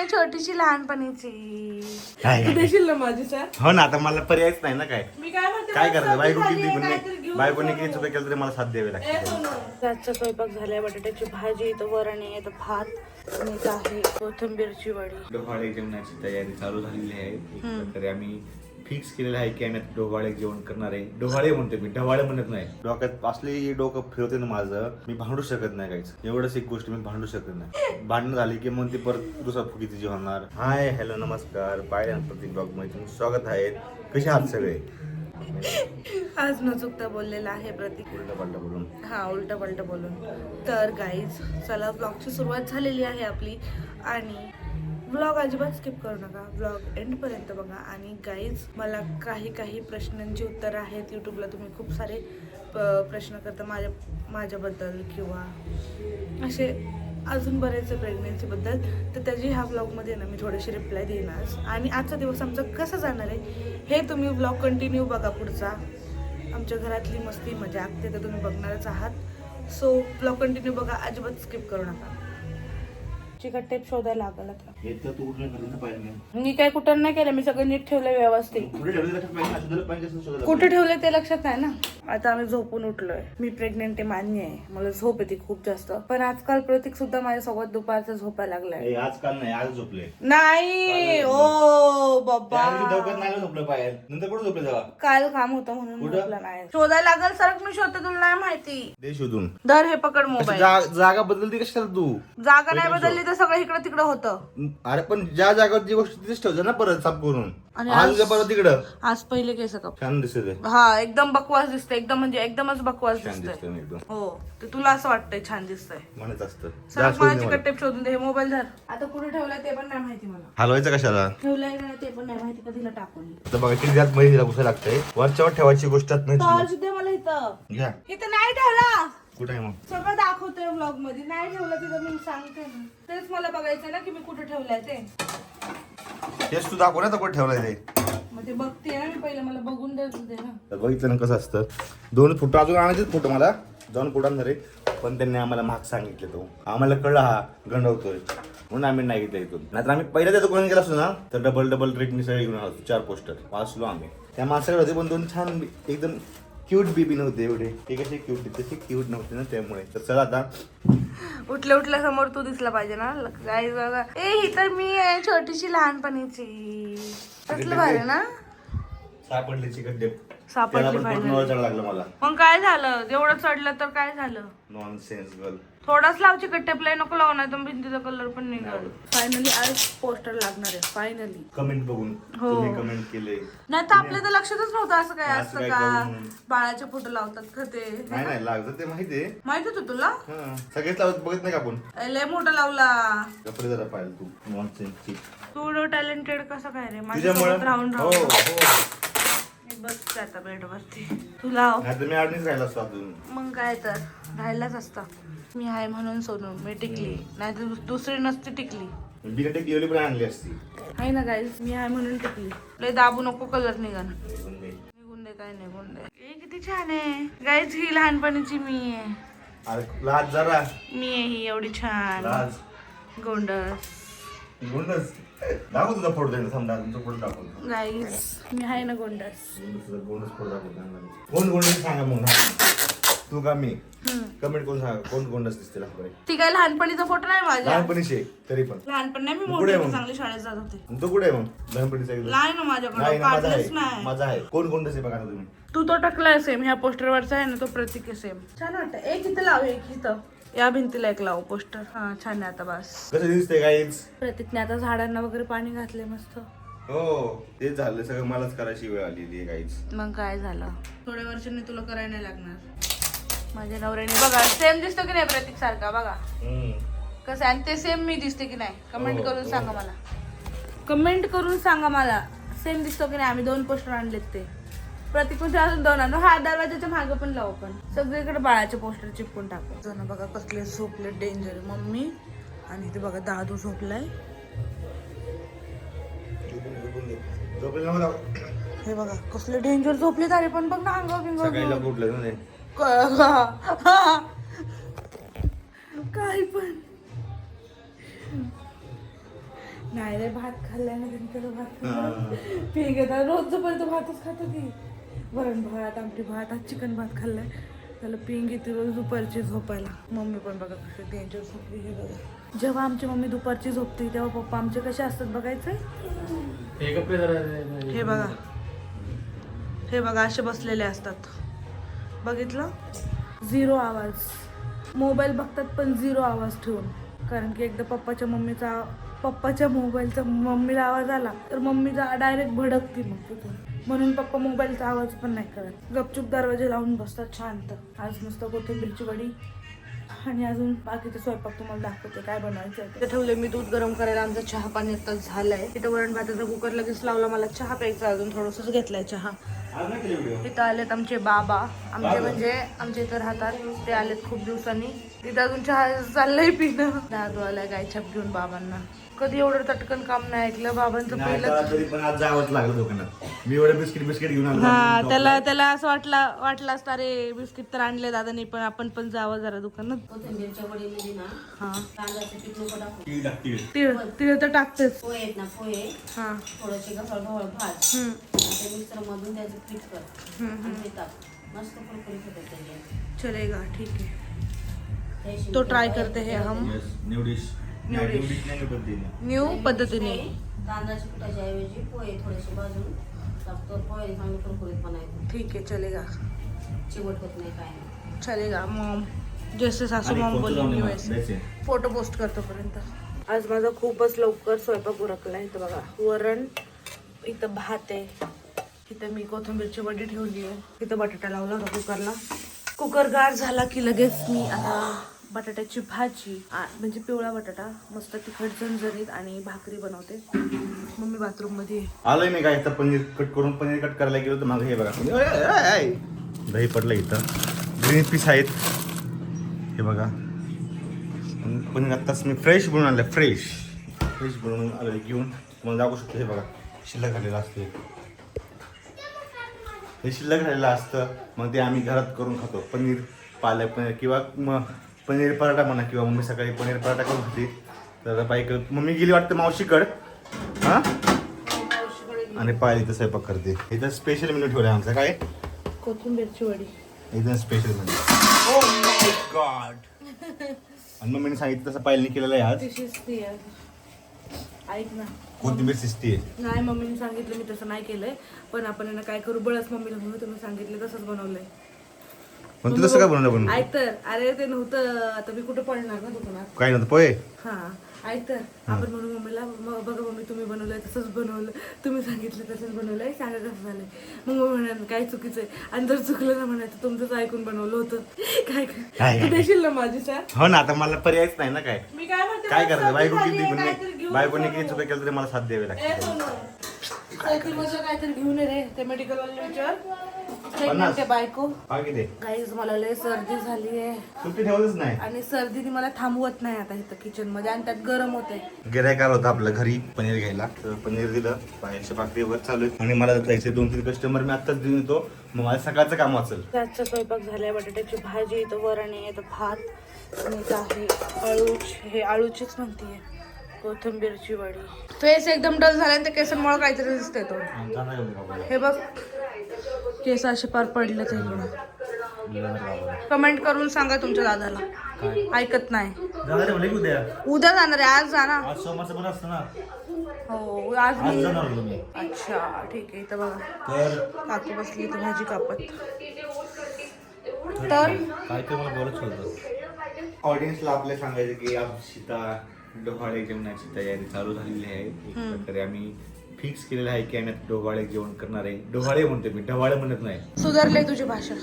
आहे छोटीशी लहानपणीची. काय तू? देशील ना माझी सर? हो ना आता मला पर्यायच नाही ना काय. मी काय म्हणते काय करायचं? बायको किती गुन्हे बायकोने. किती चुका केलं तरी मला साथ द्यावे लागते. सोनू. रातचा स्वयंपाक झालाय बटाट्याची भाजी इथं वरण आहे इथं भात. आणि इथं आहे कोथिंबीरची वडी. डोहाळे जेवणाची तयारी चालू झालेली आहे. एक प्रकारे आम्ही फिक्स केलेलं आहे की आम्ही आता डोहाळे जेवण करणार आहे. डोहाळे म्हणते मी ढवाळे म्हणत नाही. डोक्यात असले डोकं फिरवते ना माझं मी भांडू शकत नाही काहीच. एवढंच एक गोष्ट मी भांडू शकत नाही. भांडण झाली की मग ती परत दुसरा फुकीची होणार हाय हॅलो नमस्कार. बाय प्रतीक ब्लॉगमध्ये तुमचं स्वागत आहे. कसे आहात सगळे? आज न चुकता बोललेला आहे प्रतीक. उलटा पालटा बोलून. हा उलट पलट बोलून. तर गाईज चला ब्लॉगची सुरुवात झालेली आहे आपली. आणि ब्लॉग अजिबात स्किप करू नका. ब्लॉग एंडपर्यंत बघा. आणि गाईज मला काही काही प्रश्नांची उत्तरं आहेत. यूट्यूबला तुम्ही खूप सारे प- प्रश्न करता माझ्या माझ्याबद्दल किंवा असे अजून बरेचसे प्रेग्नेन्सीबद्दल तर त्याची ह्या ब्लॉगमध्ये ना मी थोडेसे रिप्लाय देणार. आणि आजचा दिवस आमचा कसा जाणार आहे हे तुम्ही ब्लॉग कंटिन्यू बघा पुढचा. आमच्या घरातली मस्ती मजा ते तर तुम्ही बघणारच आहात. सो ब्लॉग कंटिन्यू बघा. अजिबात स्किप करू नका. चिकट टेप शोधायला लागल आता येतं तू कुठे घरी पाहिजे मी काय कुठं नाही केलं मी सगळं नीट ठेवलं व्यवस्थित. कुठे ठेवलं लक्षात पाहिजे ना, शोधायला पाहिजे असं शोधायला कुठे ठेवले ते लक्षात नाही ना? आता आम्ही झोपून उठलोय. मी प्रेग्नेंट आहे मान्य आहे. मला झोप येते खूप जास्त. पण आजकाल प्रतीक सुद्धा माझ्यासोबत दुपारचा झोपायला लागलाय. ए, आजकाल नाही आज झोपले. नाही! ओ बाबा! नाही झोपलं पाहिजे नंतर कुठे झोपले तेव्हा? काल काम होतं म्हणून कुठं? झोपला नाही. शोधायला लागल सरक मी शोधते तुला नाही माहिती. दे शोधून. धर हे पकड मोबाईल. जागा बदलती कशाला तू? जागा नाही बदलली तर सगळं इकडं तिकडं होतं. अरे पण ज्या जागेवर जी गोष्ट तिथेच ठेवते ना परत साफ करून? आणि आज उद्या परत तिकडं आज पहिले केस कप छान दिसते ते. हा एकदम बकवास दिसतंय. एकदम म्हणजे एकदमच बकवास छान दिसतंय. एकदम. हो ते तुला असं वाटतंय छान दिसतंय. म्हणत असतं. सर मला चिकट मला. टेप शोधून दे. हे मोबाईल धर. आता कुठे ठेवलाय ते पण नाही माहिती मला. हलवायचं कशाला? ठेवलाय का नाही ते पण नाही माहिती कधीला टाकून? तर बघा किती त्यात मध्ये तिला लागतंय. वरच्यावर ठेवायची गोष्ट नाही मला इथं. घ्या. इथं नाही ठेवला. कुठे आहे मग? सगळं दाखवतोय व्लॉगमध्ये नाही ठेवलं तिथं मी सांगते ना. तेच मला बघायचंय ना की मी कुठे ठेवलंय ते. तेच तू दाखव ना तर कुठे ठेवलाय ते. मग ते बघते ना मी पहिले मला बघून दे ना. तर बघितलं ना कसं असतं. दोन फोटो अजून आणायचेच फोटो मला. जाऊन फोटो आणणार आहे पण त्यांनी आम्हाला महाग सांगितले तो. आम्हाला कळलं हा गंडवतोय. म्हणून आम्ही नाही घेतलं इथून. नाहीतर आम्ही पहिल्या त्या दुकानात गेला असतो ना? तर डबल डबल रेटनी सगळे घेऊन आलो चार पोस्टर वाचलो आम्ही. त्या माणसाकडे होते पण दोन छान एकदम क्यूट बेबी नव्हते एवढे. ते कसे क्यूट तसे क्यूट नव्हते ना त्यामुळे. तर चला आता. उठल्या उठल्या समोर तू दिसला पाहिजे ना. गाई बघा. ए ही तर मी आहे छोटीशी लहानपणीची. कसलं भारी ना? सापडले सापडली ओळखायला लागलं मला. मग काय झालं? एवढं चढलं तर काय झालं? नॉन सेन्स गर्ल थोडाच लावची कट्टेपलाय नको लावू नाही तर भिंतीचा कलर पण निघाल फायनली आज पोस्टर लागणार आहे फायनली कमेंट बघून हो. तुम्ही कमेंट केले. नाही तर आपल्या तर लक्षातच नव्हतं असं काय असं काय का करून. बाळाचे फोटो लावतात का ते? नाही नाही लागतं ते माहिती आहे. माहीत होतं तुला? हा सगळेच लावत बघत नाही का आपण? ए, लय मोठा लावला. कपडे जरा पाहिजे तू तू टॅलेंटेड कसं काय रे? माझ्यासोबत राहून हो राहून हो. मी बसते आता बेडवरती. तू लाव नाही तर मी अडणीच राहिला असतो अजून. मग काय तर राहिलाच असता. मी आहे म्हणून सोनू मी टिकली. नाही तर दुसरी नसती टिकली. बिना टेकली पण आणली असती. आहे ना गाईज मी आहे म्हणून टिकली. लय दाबू नको कलर नाही. निघून दे. काय निघून दे. ए किती छान आहे. गाईज ही लहानपणीची मी आहे. अरे लाज जरा. मी आहे ही एवढी छान. गोंडस. गोंडस? दाखव तुझा फोटो थांब तुमचा फोटो दाखव मी आहे ना गोंडस तुझा गोंडस फोटो दाखव त्यांना. कोण गोंडस सांगा मग हा. तू का मी कमेंट करून सांगा कोण गोंडस दिसते. ती काय लहानपणीचा फोटो नाही माझ्या लहानपणीचे तरी पण लहानपण नाही मी मग मोठी मग. चांगली शाळेत जात होते तो कुठे आहे मग लहानपणीचा एकदम नाही ना माझ्याकडे ना माझा काढलंच आहे नाही माझा आहे कोण गोंडस आहे बघा तुम्ही तू तो टाकलाय सेम ह्या पोस्टरवरचा आहे ना तो प्रतीक आहे सेम छान वाटतं एक इथं लाव एक इथं या भिंतीला एक लाव पोस्टर. हा छान आहे आता बस. कसं दिसतंय गाईज प्रतीकने आता झाडांना वगैरे पाणी घातले मस्त. हो तेच झालं सगळं मलाच करायची वेळ आलेली आहे गाईज मग काय झालं? थोड्या वर्षांनी तुला करायला नाही लागणार. माझ्या नवऱ्याने बघा सेम दिसतो की नाही प्रतीक सारखा? बघा. कसं आहे? आणि ते सेम मी दिसते की नाही? कमेंट हो, करून हो. सांगा मला. कमेंट करून सांगा मला. सेम दिसतो की नाही? आम्ही दोन पोस्टर आणलेत ते. प्रतीक म्हणजे अजून दोन आणू. हा दरवाजाच्या मागे पण लावू पण सगळीकडे बाळाचे पोस्टर चिपकून टाकू. जण बघा कसले झोपले डेंजर मम्मी आणि इथे बघा दादू झोपलाय. हे बघा कसले डेंजर झोपले अरे पण बघ ना ते. काय पण. नाही रे भात खाल्ल्याने त्यांच्याकडे भात खाल्ला पीक येतात रोज पर्यंत भातच खातो की वरण भात आमटी भात आज चिकन भात खाल्लाय. त्याला पिंग येते रोज दुपारची झोपायला. मम्मी पण बघा कशी त्यांच्या झोपली हे बघा. जेव्हा आमची मम्मी दुपारची झोपते तेव्हा पप्पा आमचे कसे असतात बघायचे हे हे बघा. हे बघा असे बसलेले असतात. बघितलं? झिरो आवाज. मोबाईल बघतात पण झिरो आवाज ठेवून. कारण की एकदा पप्पाच्या मम्मीचा पप्पाच्या मोबाईलचा मम्मीला आवाज आला तर मम्मीचा डायरेक्ट भडकती मग तिथून. म्हणून पप्पा मोबाईलचा आवाज पण नाही करत. गपचूप दरवाजे लावून बसतात शांत. आज मस्त कोथिंबीरची वडी आणि अजून बाकीचे स्वयंपाक तुम्हाला दाखवते काय बनवायचं आहे ठेवले मी दूध गरम करायला. आमचा चहा पाणी आता झालाय. तिथं वरण भाताचा कुकर लगेच लावला. मला चहा प्यायचा अजून. थोडंसंच घेतलाय चहा. आज नाही केली व्हिडिओ इथं आलेत आमचे बाबा. आमचे म्हणजे आमच्या इथं राहतात. ते आलेत खूप दिवसांनी. तिथं अजून चहा चाललंय पिणं. दादू आलाय गाय छाप घेऊन बाबांना. कधी एवढं तटकन काम नाही ऐकलं. बाबांचं पहिलं त्याला तरी पण आज जावंच लागलं दुकानात. मी एवढं बिस्किट बिस्किट घेऊन आलो. हा त्याला त्याला असं वाटलं वाटलं असतं अरे बिस्किट तर आणले दादानी पण आपण पण जावं जरा दुकानात. हा. तीळ तीळ. तर टाकतेच. पोहे ना पोहे. हा. भात. मिक्सर मधून त्याचं पीठ कर हम्म, आणि ते टाक मस्त कुरकुरीत होते त्याचे चलेगा ठीक आहे तो ट्राय करते हे हम dish. dish नाही new पद्धतीने. न्यू पद्धतीने तांदळाच्या पिठाच्या ऐवजी पोहे थोडेसे भाजून टाकतो पोहे चांगले कुरकुरीत बनायचे ठीक है चलेगा। चिवट होत नाही काय नाही चलेगा मॉम। जैसे सासू आणि मॉम फोटो वैसे मला, that's it. फोटो पोस्ट करतो पर्यंत। आज माझा खूपच लवकर स्वयंपाक उरकला इथं बघा. वरण इथं भात आहे. इथं मी कोथिंबीरची वडी ठेवली आहे. इथं बटाटा लावला होता कुकरला. कुकर गार झाला की लगेच मी आता बटाट्याची भाजी आ- म्हणजे पिवळा बटाटा मस्त तिखट झणझणीत आणि भाकरी बनवते. मम्मी बाथरूममध्ये आहे. आलोय मी काय इथं? पनीर कट करून पनीर कट करायला गेलो तर मागं हे बघा. दही पडलं इथं. ग्रीन पीस आहेत. हे बघा. पनीर आत्ताच मी फ्रेश बनवून आणलं फ्रेश फ्रेश बनवून आलं घेऊन. तुम्हाला दाखवू शकतो हे बघा. शिल्लक झालेलं असते हे शिल्लक राहिलेलं असतं मग ते आम्ही घरात करून खातो. पनीर पालक पनीर किंवा मग पनीर पराठा म्हणा किंवा मम्मी सकाळी पनीर पराठा करून खाते. तर बाईक मम्मी गेली वाटतं मावशीकड? हां? आणि पायल इथं स्वयंपाक करते. इथं स्पेशल मेनू ठेवला आमचा. काय? कोथिंबीरची वडी एकदम special menu oh my god आणि मम्मीने सांगितलं तसं पायलने केलेलं आहे आज. आहे ऐक ना. कोथिंबीर शिस्ती आहे? नाही मम्मीने सांगितलं मी तसं नाही केलंय. पण आपण यांना काय करू बळच मम्मीला म्हणून तुम्ही सांगितलं तसंच बनवलंय. पण तू तसं काय बनवलं पण? ऐक तर अरे ते नव्हतं आता मी कुठं पडणार ना दुकानात काय नव्हतं पोहे? हा ऐक तर आपण म्हणू मम्मीला "म- बघा मम्मी तुम्ही बनवलंय तसंच बनवलं तुम्ही सांगितलं तसंच बनवलंय सांगा कसं झालंय. मग मग म्हणाल काय चुकीचं आहे? आणि जर चुकलं ना म्हणायचं तुमचंच ऐकून बनवलं होतं. काय काय? तू देशील ना माझी सर हो ना आता मला पर्यायच नाही ना काय. मी काय म्हणते काय करायचं? बायको किती गुन्हे बायकोने किती चुका केलं तरी मला साथ द्यावे लागते. काहीतरी घेऊन ये रे ते मेडिकल वाले विचार. पन्नास. प्रेग्नंट आहे बायको. हा किती गाईज मला लय सर्दी झाली आहे. सुट्टी ठेवतच नाही. आणि सर्दीने मला थांबवत नाही आता इथं किचनमध्ये. आणि त्यात गरम होते गिरायक आलं होतं आपल्या घरी पनीर घ्यायला. तर पनीर दिलं. बाहेरच्या भाकरीवर चालू आहे आणि मला जायचे दोन तीन कस्टमर मी आत्ताच देऊन येतो. मग मला सकाळचं काम वाचल त्याचा स्वयंपाक झालाय. बटाट्याची भाजी इथं वरण आहे इथं भात आणि इथं आहे अळूच हे अळूचीच म्हणतीये. कोथिंबीरची वडी फेस एकदम डल झाला ते केसांमुळे काहीतरी दिसतंय तो. हे बघ. केस असे पार पडले ते कमेंट करून सांगा तुमच्या दादाला. ऐकत नाही. जाणार उद्या. उद्या जाणार आहे आज जा ना आज सोमवारचं पण असतं ना. हो आज जाणार अच्छा ठीक आहे इथं बघा. तर काकू बसली इथं भाजी कापत. तर काय ते मला बोलत होतं? ऑडियन्सला आपल्या सांगायचं की आप सीता डोहाळे जेवणाची तयारी चालू झालेली आहे. एक प्रकारे आम्ही फिक्स केलेलं आहे की आम्ही आता डोहाळे जेवण करणार आहे. डोहाळे म्हणतो मी ढवाळे म्हणत नाही. सुधारले तुझी भाषा.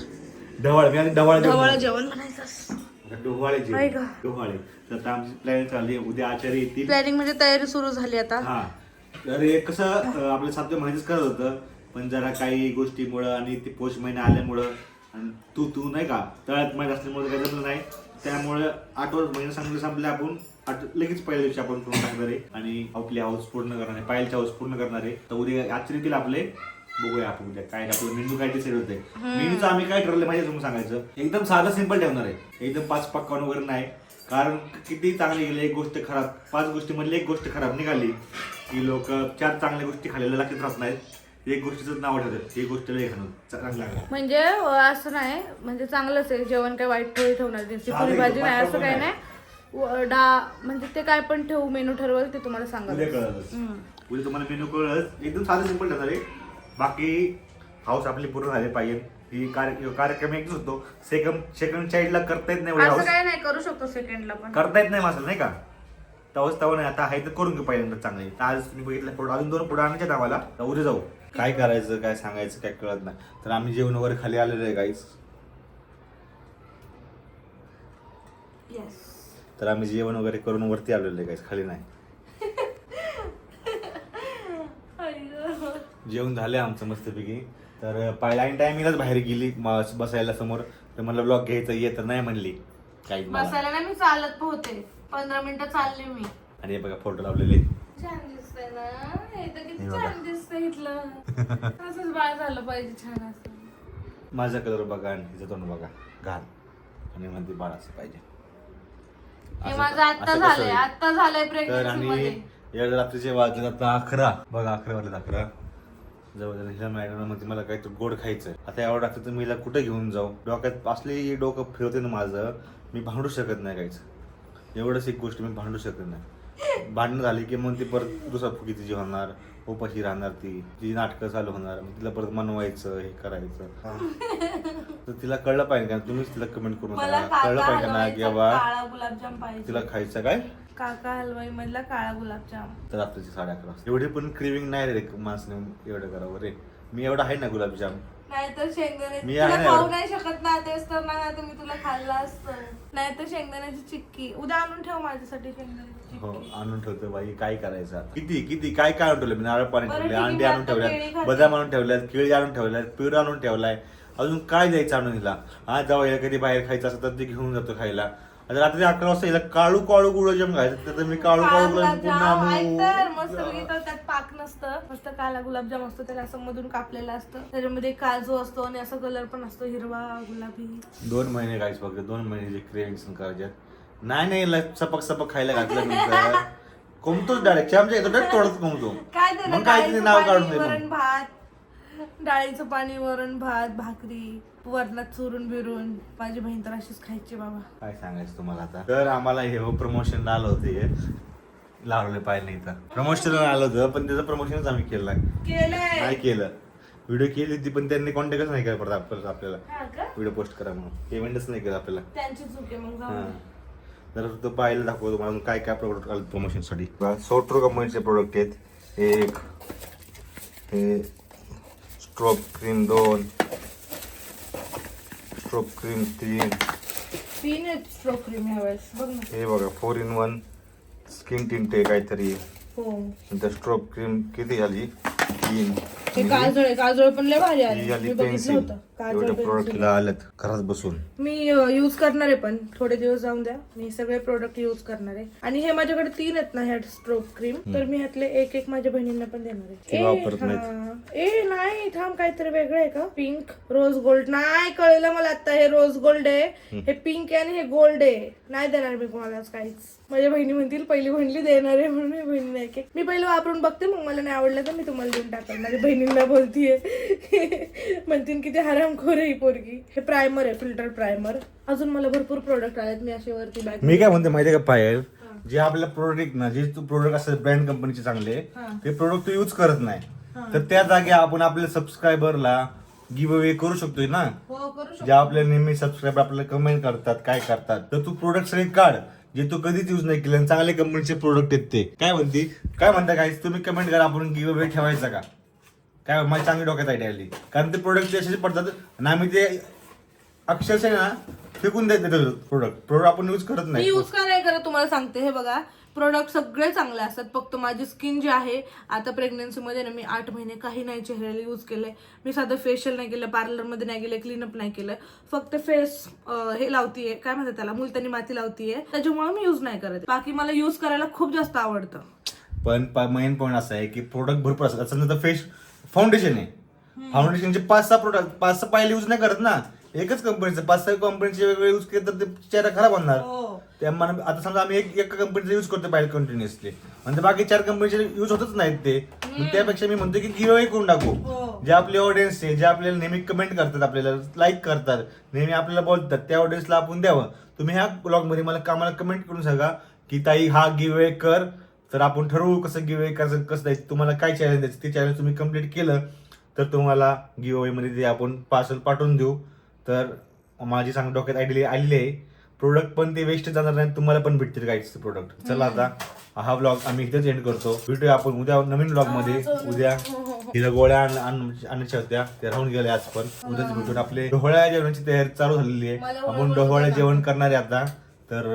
ढवाळ मी आधी ढवाळ ढवळ. जेवण म्हणायचं आता डोहाळे जेवण का? डोहाळे. तर आता आमची प्लॅन चालली आहे. उद्या आचार्य येतील. प्लॅनिंग म्हणजे तयारी सुरू झाली आता. हा. तर हे कसं अं, आपलं सातव्या महिन्याच करत होतं. पण जरा काही गोष्टीमुळं आणि ते पोष महिना आल्यामुळं आणि तू तू नाही का? तळ्यात माहीत असल्यामुळे काही जमलं नाही. त्यामुळे आठवड महिना सांगले संपले आपण. लगेच पहिल्या दिवशी आपण करून टाकणार आहे. आणि आपली हाऊस पूर्ण करणार आहे. पायलची हाऊस पूर्ण करणार आहे. तर उद्या आचरीतील आपले बघूया आपण उद्या काय आपलं मेनू काय डिसाईड होतंय. मेनूचं आम्ही काय ठरवलं माहिती तुम्ही सांगायचं? एकदम साधं सिंपल ठेवणार आहे. एकदम पाच पक्कान वगैरे नाही. कारण किती चांगली गेली एक गोष्ट खराब. पाच गोष्टीमधली एक गोष्ट खराब निघाली की लोक चार चांगल्या गोष्टी खाल्लेल्या लक्षात राहत नाहीत. एक गोष्टीचं नाव ठेवतात. ही गोष्ट लय खाणं. चांगलं. म्हणजे असं नाही. म्हणजे चांगलंच आहे. जेवण काय वाईट ठेवणार पुरी भाजी नाही असं काही नाही. नाही व- डा म्हणजे ते काय पण ठेवू मेनू ठरवल ते तुम्हाला उद्या सांगा कळलंच उद्या तुम्हाला मेनू कळलंच एकदम साधं सिंपल ठरणार आहे. बाकी हाऊस आपली पूर्ण झाली पाहिजे. ही कार्य कार्यक्रम एकच होतो. सेकंड सेकंड चाइल्डला करता येत नाही एवढे असं हाऊस काही नाही करू शकतो सेकंडला पण. करता येत नाही मासल नाही का? तवच तव नाही आता आहे तर करून घेऊ पहिल्यांदा चांगली. तर आज तुम्ही बघितलं पुढं अजून दोन पुढे आणायचे आम्हाला. तर उद्या जाऊ. काय करायचं काय सांगायचं काय कळत नाही. तर आम्ही जेवण वगैरे खाली आलेलो आहे गाईस येस तर आम्ही जेवण वगैरे करून वरती आलेलो आहे गाईस खाली नाही. जेवण झाले आमचं मस्तपैकी. तर पहिला टायमिंगलाच बाहेर गेली बसायला समोर. तर मला ब्लॉग घ्यायचं ये तर नाही म्हणली. काही बसायला नाही मी चालत होते पंधरा मिनिटं चालले मी. आणि हे बघा फोटो लावलेले. छान दिसतंय ना? हे तर किती बघा. छान दिसतंय इथलं. असंच बाळ झालं पाहिजे छान असं. माझा कलर बघा आणि हिचं तोंड बघा. घाल. आणि म्हणते बाळ असं पाहिजे. हे असं- माझं आत्ता असं कसं झालंय होईल? आत्ता झालंय तर प्रेग्नन्सी आणि मध्ये. या रात्रीचे वाजले आता अकरा. बघा अकरा वाजले अकरा. जवळ हिला मॅडम म्हणते मला काहीतरी गोड खायचं आता एवढं रात्री तर मी हिला कुठे घेऊन जाऊ? डोक्यात असली डोकं फिरवते ना माझं मी भांडू शकत नाही काहीच. एवढंच एक गोष्ट मी भांडू शकत नाही. भांडणं झाली की मग ती परत दुसरा फुगी तिची होणार उपाशी राहणार ती तिची नाटकं चालू होणार मग तिला परत मनवायचं हे करायचं. तर तिला कळलं पाहिजे का? तुम्हीच तिला कमेंट करून मला सांगा. कळलं काका पाहिजे ना की हलवाईचा बाबा काळा गुलाबजाम पाहिजे. तिला खायचं काय? काका हलवाई मधला काळा गुलाबजाम. तर रात्रीचे साडे अकरा वाजता. एवढी पण क्रिविंग नाही रे माणसाने एवढं करावं रे. मी एवढा आहे ना गुलाबजाम. नाहीतर शेंगदाणे मी तुला ना खाऊ. नाही शकत ना तेच तर ना तर मी तुला खाल्लं असतं. नाहीतर शेंगदाण्याची चिक्की. उद्या आणून ठेव माझ्यासाठी शेंगदाण्याची हो आणून ठेवतो बाई. काय करायचं आता? किती किती? काय काय आणून ठेवलं मी नारळ पाणी बरं, ठेवले ठीक आहे, अंडे मी आणून आता केळी ठेवल्यात खाते. बदाम आणून ठेवल्यात केळी आणून ठेवल्यात पेरू आणून ठेवलाय. अजून काय द्यायचं आणून हिला? हा जाऊ हिला कधी बाहेर खायचं असं तर ते घेऊन जातो खायला. आता रात्री अकरा वाजता हिला काळू काळू गुळाजाम खायचं तर मी काळू काळा गुलाबजाम पुन्हा तर मस्त बघितलं त्यात पाक नसतं. मस्त काला गुलाबजाम असतो त्याला असं मधून कापलेलं असतं. त्याच्यामध्ये काजू असतो आणि असा कलर पण असतो हिरवा गुलाबी. दोन महिने काहीच फक्त दोन महिन्याचे क्रेविंग करायच्यात. नाही नाही हिला सपक सपक खायला घातलं नंतर कोमतोच डायरेक्ट आमच्या येतो डायरेक्ट तोडत काय त्याला मग काय तिथे डाळीचं नाव काढून दे वरण भात. डाळीचं पाणी वरण भात भाकरी. वरणात चुरून बिरून माझी बहीण तर अशीच खायची बाबा. काय सांगायचं तुम्हाला आता? तर आम्हाला हे प्रमोशन आलं होतं हे. लावले पाहिजे इथं. प्रमोशन आलं होतं पण त्याचं प्रमोशनच आम्ही केलं नाही. केलंय. नाही केलं. व्हिडिओ केली होती पण त्यांनी कॉन्टॅक्टच नाही केला परत आपल्याला आपल्याला. हा का? व्हिडिओ पोस्ट करा म्हणून. पेमेंटच नाही केलं आपल्याला. त्यांची चूक आहे मग जाऊ हा. दे. तर तो पाहायला दाखवतो तुम्हाला काय काय प्रोडक्ट आले प्रमोशनसाठी सोट्रो कंपनीचे प्रोडक्ट आहेत. एक हे स्ट्रोक क्रीम दोन स्ट्रोक क्रीम तीन तीन आहेत स्ट्रोक क्रीम ह्यावेळेस बघ ना. हे बघा four in one skin tint आहे काहीतरी. हो. नंतर स्ट्रोक क्रीम किती झाली? तीन. ते काजळ आहे काजळ पण लय भारी आले. मी बघितलं होतं काजळ पेन्सिल. घरात बसून. मी यूज करणार आहे पण थोडे दिवस जाऊन द्या. मी सगळे प्रोडक्ट यूज करणार. आहे आणि हे माझ्याकडे तीन आहेत ना ह्या स्ट्रोक क्रीम तर मी ह्यातले एक एक माझ्या बहिणींना पण देणार ते आहे वापरत ए, नाहीत. हा. ए नाही थांब काहीतरी वेगळं आहे का? पिंक रोज गोल्ड नाही कळलं मला आता हे रोज गोल्ड आहे. हे पिंक आहे आणि हे गोल्ड आहे. नाही देणार मी कोणालाच काहीच. माझ्या बहिणी म्हणतील पहिली बहिणी देणार आहे म्हणून एक एक मी पहिलं वापरून बघते मग मला नाही आवडलं तर मी तुम्हाला देऊन टाकेल. माझ्या बहिणींना बोलतीये. म्हणतील किती हरामखोर आहे ही पोरगी. हे प्रायमर आहे फिल्टर प्रायमर अजून मला भरपूर प्रोडक्ट आलेत मी असे वरती बॅग मी काय म्हणते माहितीये का पायल? जे आपल्या प्रोडक्ट ना जे तू प्रोडक्ट असतात ब्रँड कंपनीचे चांगले. ते प्रोडक्ट तू यूज करत नाही. तर त्या जागी आपण आपल्या सबस्क्रायबरला गिव अवे करू शकतोय ना? हो करू शकतो. जे आपल्या नेहमी सबस्क्राईबर आपल्याला कमेंट करतात काय करतात. तर तू प्रोडक्ट सगळे काढ. जे तू कधीच युज नाही केले आणि चांगले कंपनीचे प्रोडक्ट आहेत ते. काय म्हणते? काय म्हणता काय तुम्ही कमेंट करा आपण गिव अवे ठेवायचा का? काय माझी चांगली डोक्यात आयडिया आली. कारण ते प्रोडक्ट असे पडतात आणि आम्ही ते अक्षरशः ना फेकून देत प्रोडक्ट प्रोडक्ट आपण यूज करत मी नाही. यूज का नाही करत तुम्हाला सांगते. हे बघा प्रोडक्ट सगळे चांगले असतात. फक्त माझी स्किन जी आहे आता प्रेग्नन्सी मध्ये ना मी आठ महिने काही नाही चेहऱ्याला यूज केलंय. मी साधं फेशियल नाही केलं पार्लरमध्ये नाही गेलं क्लीनअप नाही केलं. फक्त फेस हे लावतीये. काय म्हणतात त्याला? मुलतानी माती लावतीये. त्याच्यामुळे मी यूज नाही करत. बाकी मला यूज करायला खूप जास्त आवडतं. पण मेन पॉईंट असा आहे की प्रोडक्ट भरपूर असतात. समजा फेस फाउंडेशन आहे. फाउंडेशनचे पाच सहा प्रोडक्ट पाच सहा पाहिले यूज नाही करत ना. एकच कंपनीचं पाच सहा कंपनीचे वेगवेगळे यूज केले तर ते चेहरा खराब होणार. हो. त्या मन आता समजा आम्ही एक एका कंपनीचा यूज करतो पाहिजे कंटिन्युअसली ते बाकी चार कंपनीचे यूज होतच नाहीत ते. मग त्यापेक्षा मी म्हणतो की गिव्ह करून टाकू. हो. जे आपले ऑडियन्स आहे जे आपल्याला नेहमी कमेंट करतात आपल्याला लाईक करतात नेहमी आपल्याला बोलतात त्या ऑडियन्सला आपण द्यावं. तुम्ही ह्या ब्लॉगमध्ये मला कामाला कमेंट करून सांगा की ताई हा गिव्ह कर तर आपण ठरवू कसं गिव्ह करायचं कसं द्यायचं तुम्हाला काय चॅलेंज द्यायचं. ते चॅलेंज तुम्ही कंप्लीट केलं तर तुम्हाला गिव्हमध्ये आपण पार्सल पाठवून देऊ. तर माझी सांग डोक्यात आयडिया आलेली आहे प्रोडक्ट पण ते वेस्ट जाणार नाही तुम्हाला पण भेटतील काहीच प्रोडक्ट चला आता हा ब्लॉग आम्ही इथेच एंड करतो. भेटूया आपण उद्या नवीन ब्लॉगमध्ये. उद्या तिला गोळ्या आण- आण- आणायच्या होत्या. त्या राहून गेल्या आज पण. उद्याच भेटून आपले डोहळ्या जेवणाची तयारी चालू झालेली आहे. आपण डोहळ्या जेवण करणार आहे आता. तर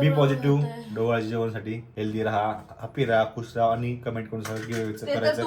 बी पॉझिटिव्ह. डोहळ्याच्या जेवणासाठी हेल्दी राहा हॅपी राहा खुश राहा आणि कमेंट करून सांगा की ते तर करायचं